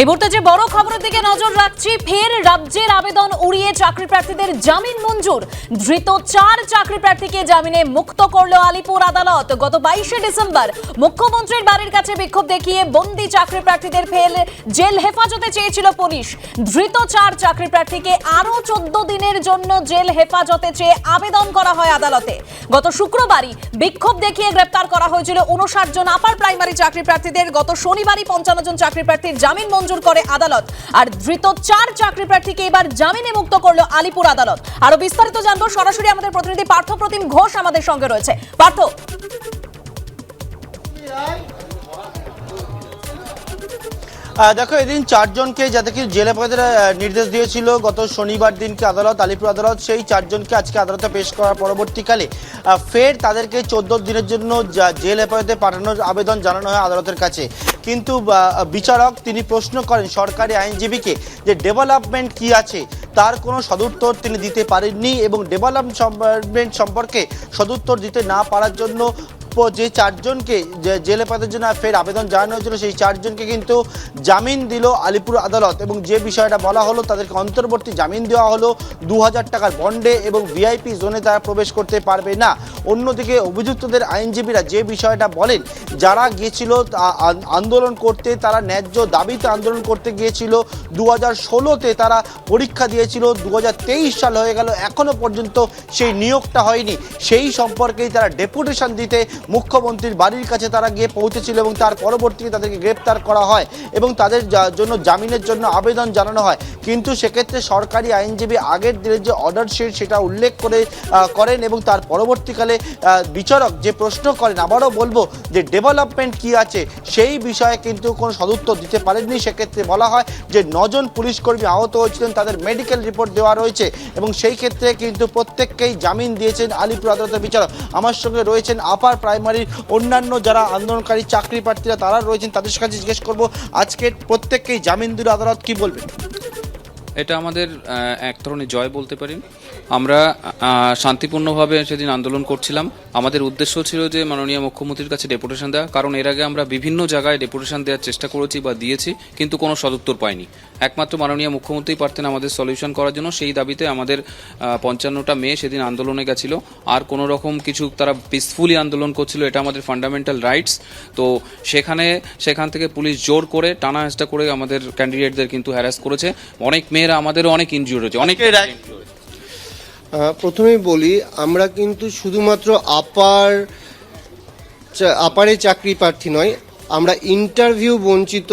এই মুহূর্তে যে বড় খবরের দিকে নজর রাখছি, ফের রাজ্যের আবেদন উড়িয়ে চাকরি প্রার্থীদের জামিন মঞ্জুর। ধৃত চার চাকরি প্রার্থীকে জামিনে মুক্ত করল আলিপুর আদালত। গত বাইশে ডিসেম্বর মুখ্যমন্ত্রীর বাড়ির কাছে বিক্ষোভ দেখিয়ে বন্দি চাকরি প্রার্থীদের ফের জেল হেফাজতে চেয়েছিল পুলিশ। ধৃত চার চাকরি প্রার্থীকে আরও চোদ্দ দিনের জন্য জেল হেফাজতে চেয়ে আবেদন করা হয় আদালতে। গত শুক্রবারই বিক্ষোভ দেখিয়ে গ্রেপ্তার করা হয়েছিল উনষাট জন আপার প্রাইমারি চাকরি প্রার্থীদের গত শনিবারই পঞ্চান্ন জন চাকরি প্রার্থীর জামিন মঞ্জুর করে আদালত। আর ধৃত চার চাকরি প্রার্থীকে এবার জামিনে মুক্ত করল আলিপুর আদালত। আরও বিস্তারিত জানব, সরাসরি আমাদের প্রতিনিধি পার্থ প্রতিম ঘোষ আমাদের সঙ্গে রয়েছে। পার্থ। দেখো, এদিন চারজনকে যাদেরকে জেলে পদের নির্দেশ দিয়েছিল, গত শনিবার দিনকে আদালত, আলিপুর আদালত, সেই চারজনকে আজকে আদালতে পেশ করার পরবর্তীকালে ফের তাদেরকে চোদ্দ দিনের জন্য জেল হেফাজতে পাঠানোর আবেদন জানানো হয় আদালতের কাছে। কিন্তু বিচারক তিনি প্রশ্ন করেন সরকারি আইনজীবীকে যে ডেভেলপমেন্ট কি আছে, তার কোনো সদুত্তর তিনি দিতে পারেননি এবং ডেভেলপমেন্ট সম্পর্কে সদুত্তর দিতে না পারার জন্য প- যে চারজনকে জেলে পাতার জন্য ফের আবেদন জানানো হয়েছিল, সেই চারজনকে কিন্তু জামিন দিল আলিপুর আদালত এবং যে বিষয়টা বলা হলো তাদেরকে অন্তর্বর্তী জামিন দেওয়া হলো দু হাজার টাকার বন্ডে এবং ভিআইপি জোনে তারা প্রবেশ করতে পারবে না। অন্যদিকে অভিযুক্তদের আইনজীবীরা যে বিষয়টা বলেন, যারা গিয়েছিল আন্দোলন করতে, তারা ন্যায্য দাবিতে আন্দোলন করতে গিয়েছিল। দু হাজার ষোলোতে তারা পরীক্ষা দিয়েছিল দু তেইশ সাল হয়ে গেল এখনও পর্যন্ত সেই নিয়োগটা হয়নি। সেই সম্পর্কেই তারা ডেপুটেশন দিতে মুখ্যমন্ত্রীর বাড়ির কাছে তারা গিয়ে পৌঁছেছিল এবং তার পরবর্তীতে তাদেরকে গ্রেপ্তার করা হয় এবং তাদের জন্য জামিনের জন্য আবেদন জানানো হয়। কিন্তু সেক্ষেত্রে সরকারি আইনজীবী আগের দিনের যে অর্ডার শিট সেটা উল্লেখ করে করেন এবং তার পরবর্তীকালে বিচারক যে প্রশ্ন করেন, আবারও বলব যে ডেভেলপমেন্ট কি আছে সেই বিষয়ে কিন্তু কোনো সদুত্তর দিতে পারেননি। সেক্ষেত্রে বলা হয় যে নজন পুলিশ কর্মী আহত হয়েছিলেন, তাদের মেডিকেল রিপোর্ট দেওয়া রয়েছে এবং সেই ক্ষেত্রে কিন্তু প্রত্যেককেই জামিন দিয়েছেন আলিপুর আদালতের বিচারক। আমার সঙ্গে রয়েছেন আপার প্রাইমারির অন্যান্য যারা আন্দোলনকারী চাকরি প্রার্থীরা তারা রয়েছেন, তাদের কাছে জিজ্ঞেস করব আজকে প্রত্যেককেই জামিন দিল আদালত কি বলবেন এটা আমাদের এক ধরনের জয় বলতে পারি। আমরা শান্তিপূর্ণভাবে সেদিন আন্দোলন করছিলাম। আমাদের উদ্দেশ্য ছিল যে মাননীয় মুখ্যমন্ত্রীর কাছে ডেপুটেশন দেওয়া কারণ এর আগে আমরা বিভিন্ন জায়গায় ডেপুটেশন দেওয়ার চেষ্টা করেছি বা দিয়েছি কিন্তু কোনো সদুত্তর পাইনি। একমাত্র মাননীয় মুখ্যমন্ত্রী পারতেন আমাদের সলিউশন করার জন্য সেই দাবিতে আমাদের পঞ্চান্নটা মেয়ে সেদিন আন্দোলনে গেছিল। আর কোনো রকম কিছু তারা পিসফুলি আন্দোলন করছিল এটা আমাদের ফান্ডামেন্টাল রাইটস তো সেখানে সেখান থেকে পুলিশ জোর করে টানা হেঁচড়া করে আমাদের ক্যান্ডিডেটদের কিন্তু হ্যারাস করেছে। অনেক মেয়েরা আমাদেরও অনেক ইনজিওর হয়েছে অনেক প্রথমেই বলি, আমরা কিন্তু শুধুমাত্র আপার আপারে চাকরি প্রার্থী নয়, আমরা ইন্টারভিউ বঞ্চিত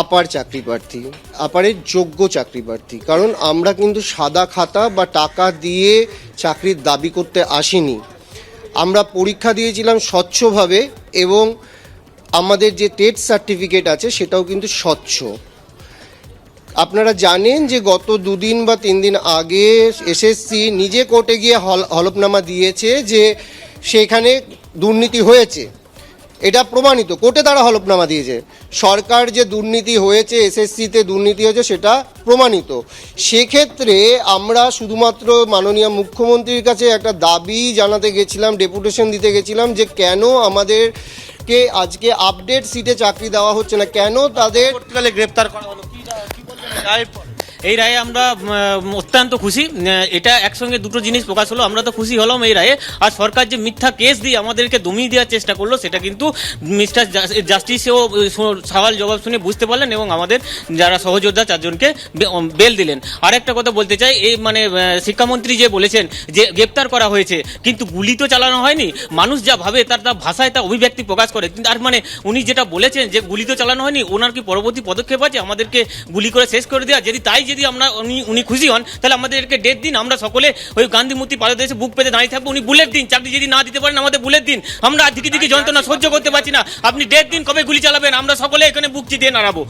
আপার চাকরি প্রার্থী আপারের যোগ্য চাকরি প্রার্থী। কারণ আমরা কিন্তু সাদা খাতা বা টাকা দিয়ে চাকরির দাবি করতে আসিনি। আমরা পরীক্ষা দিয়েছিলাম স্বচ্ছভাবে এবং আমাদের যে টেট সার্টিফিকেট আছে সেটাও কিন্তু স্বচ্ছ। আপনারা জানেন যে গত দুদিন বা তিন দিন আগে এসএসসি নিজে কোর্টে গিয়ে হল, হলফনামা দিয়েছে যে সেখানে দুর্নীতি হয়েছে। এটা প্রমাণিত। কোর্টে তারা হলফনামা দিয়েছে। সরকার যে দুর্নীতি হয়েছে এসএসসিতে দুর্নীতি হয়েছে, সেটা প্রমাণিত। সেক্ষেত্রে আমরা শুধুমাত্র মাননীয় মুখ্যমন্ত্রীর কাছে একটা দাবি জানাতে গেছিলাম, ডেপুটেশন দিতে গেছিলাম যে কেন আমাদেরকে আজকে আপডেট সিটে চাকরি দেওয়া হচ্ছে না? কেন তাদের গ্রেপ্তার করা হলো? কি এই রায়ে আমরা অত্যন্ত খুশি। এটা একসঙ্গে দুটো জিনিস প্রকাশ হলো, আমরা তো খুশি হলাম এই রায়ে। আর সরকার যে মিথ্যা কেস দিয়ে আমাদেরকে দমিয়ে দেওয়ার চেষ্টা করল, সেটা কিন্তু মিস্টার জাস্টিসেও সওয়াল জবাব শুনে বুঝতে পারলেন এবং আমাদের যারা সহযোদ্ধা চারজনকে বেল দিলেন। আর একটা কথা বলতে চাই, এই মানে শিক্ষামন্ত্রী যে বলেছেন যে গ্রেপ্তার করা হয়েছে, কিন্তু গুলি তো চালানো হয়নি। মানুষ যা ভাবে, তার তার ভাষায় তা অভিব্যক্তি প্রকাশ করে। আর মানে উনি যেটা বলেছেন যে গুলি তো চালানো হয়নি, ওনার কি পরবর্তী পদক্ষেপ আছে? আমাদেরকে গুলি করে শেষ করে দেওয়া? যদি তাই যদি আমরা উনি উনি খুশি হন তাহলে আমাদেরকে ডেট দিন। আমরা সকলে ওই গান্ধী মূর্তি পাদদেশে বুক পেতে দাঁড়িয়ে থাকব। উনি বুলেট দিন। চাকরি যদি না দিতে পারেন আমাদের বুলেট দিন। আমরা দিকে দিকে যন্ত্রণা সহ্য করতে পারছি না। আপনি ডেট দিন কবে গুলি চালাবেন? আমরা সকলে এখানে বুক চিতিয়ে নাড়াবো।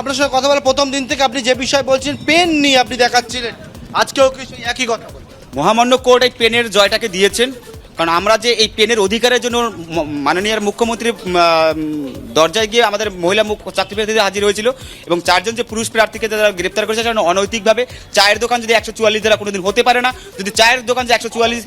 আপনার সঙ্গে কথা বলে প্রথম দিন থেকে আপনি যে বিষয় বলছেন পেন নিয়ে আপনি দেখাচ্ছিলেন। আজকেও কি সেই একই কথা? মহামান্য কোর্ট এই পেনের জয়টাকে দিয়েছেন। কারণ আমরা যে এই পেনের অধিকারের জন্য মাননীয় মুখ্যমন্ত্রী দরজায় গিয়ে আমাদের মহিলা মুখ্য চাকরি প্রার্থীদের হাজির হয়েছিল এবং চারজন যে পুরুষ প্রার্থীকে তারা গ্রেপ্তার করেছে সেটা অনৈতিকভাবে চায়ের দোকান যদি একশো চুয়াল্লিশ দ্বারা কোনোদিন হতে পারে না যদি চায়ের দোকান যে একশো চুয়াল্লিশ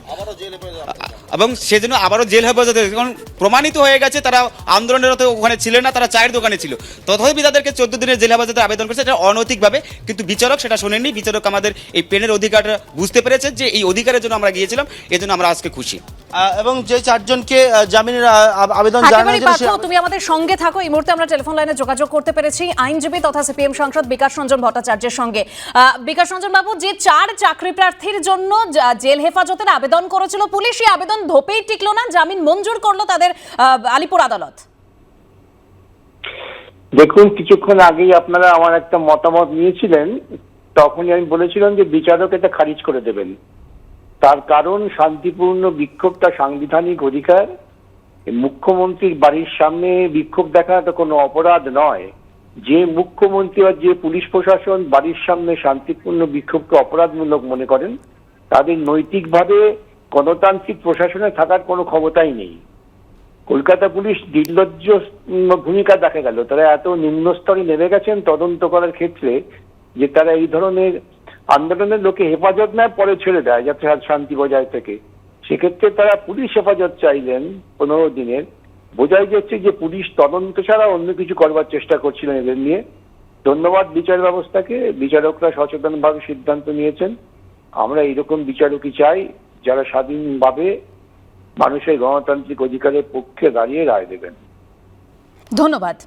এবং সেজন্য আবারও জেল হেফাজতে কারণ প্রমাণিত হয়ে গেছে তারা আন্দোলনরত ওখানে ছিলেন না তারা চায়ের দোকানে ছিল। তথাপি তাদেরকে চোদ্দ দিনের জেল হেফাজতে আবেদন করেছে এটা অনৈতিকভাবে কিন্তু বিচারক সেটা শোনেননি। বিচারক আমাদের এই পেনের অধিকারটা বুঝতে পেরেছে যে এই অধিকারের জন্য আমরা গিয়েছিলাম এজন্য আমরা আজকে খুশি। এবং যে চারজনকে জামিনের আবেদন জানানো তুমি আমাদের সঙ্গে থাকো। এই মুহূর্তে আমরা টেলিফোন লাইনে যোগাযোগ করতে পেরেছি আইনজীবী তথা সিপিএম সাংসদ বিকাশ রঞ্জন ভট্টাচার্যের সঙ্গে। আহ, বিকাশ রঞ্জন বাবু যে চার চাকরি প্রার্থীর জন্য জেল হেফাজতের আবেদন করেছিল পুলিশ এই আবেদন ধোপেই টিকলো না জামিন মঞ্জুর করল তাদের আহ, আলিপুর আদালত। দেখুন কিছুক্ষণ আগেই আপনারা আমার একটা মতামত নিয়েছিলেন। তখনই আমি বলেছিলাম যে বিচারক এটা খারিজ করে দেবেন। তার কারণ শান্তিপূর্ণ বিক্ষোভটা সাংবিধানিক অধিকার। মুখ্যমন্ত্রীর বাড়ির সামনে বিক্ষোভ দেখাটা কোনো অপরাধ নয়। যে মুখ্যমন্ত্রী বা যে পুলিশ প্রশাসন বাড়ির সামনে শান্তিপূর্ণ বিক্ষোভকে অপরাধমূলক মনে করেন, তাদের নৈতিকভাবে গণতান্ত্রিক প্রশাসনে থাকার কোনো ক্ষমতাই নেই। কলকাতা পুলিশ নির্লজ্জ ভূমিকা দেখা গেল। তারা এত নিম্ন স্তরে নেমে গেছেন তদন্ত করার ক্ষেত্রে যে তারা এই ধরনের আন্দোলনের লোকে হেফাজত নেয়, পরে ছেড়ে দেয়, যাতে শান্তি বজায় থাকে। সেক্ষেত্রে তারা পুলিশ হেফাজত চাইলেন পনেরো দিনের। বোঝাই যাচ্ছে যে পুলিশ তদন্ত ছাড়া অন্য কিছু করবার চেষ্টা করছিলেন এদের নিয়ে। ধন্যবাদ বিচার ব্যবস্থাকে। বিচারকরা সচেতনভাবে সিদ্ধান্ত নিয়েছেন। আমরা এইরকম বিচারকই চাই, যারা স্বাধীনভাবে মানুষের গণতান্ত্রিক অধিকারের পক্ষে দাঁড়িয়ে রায় দেবেন। ধন্যবাদ।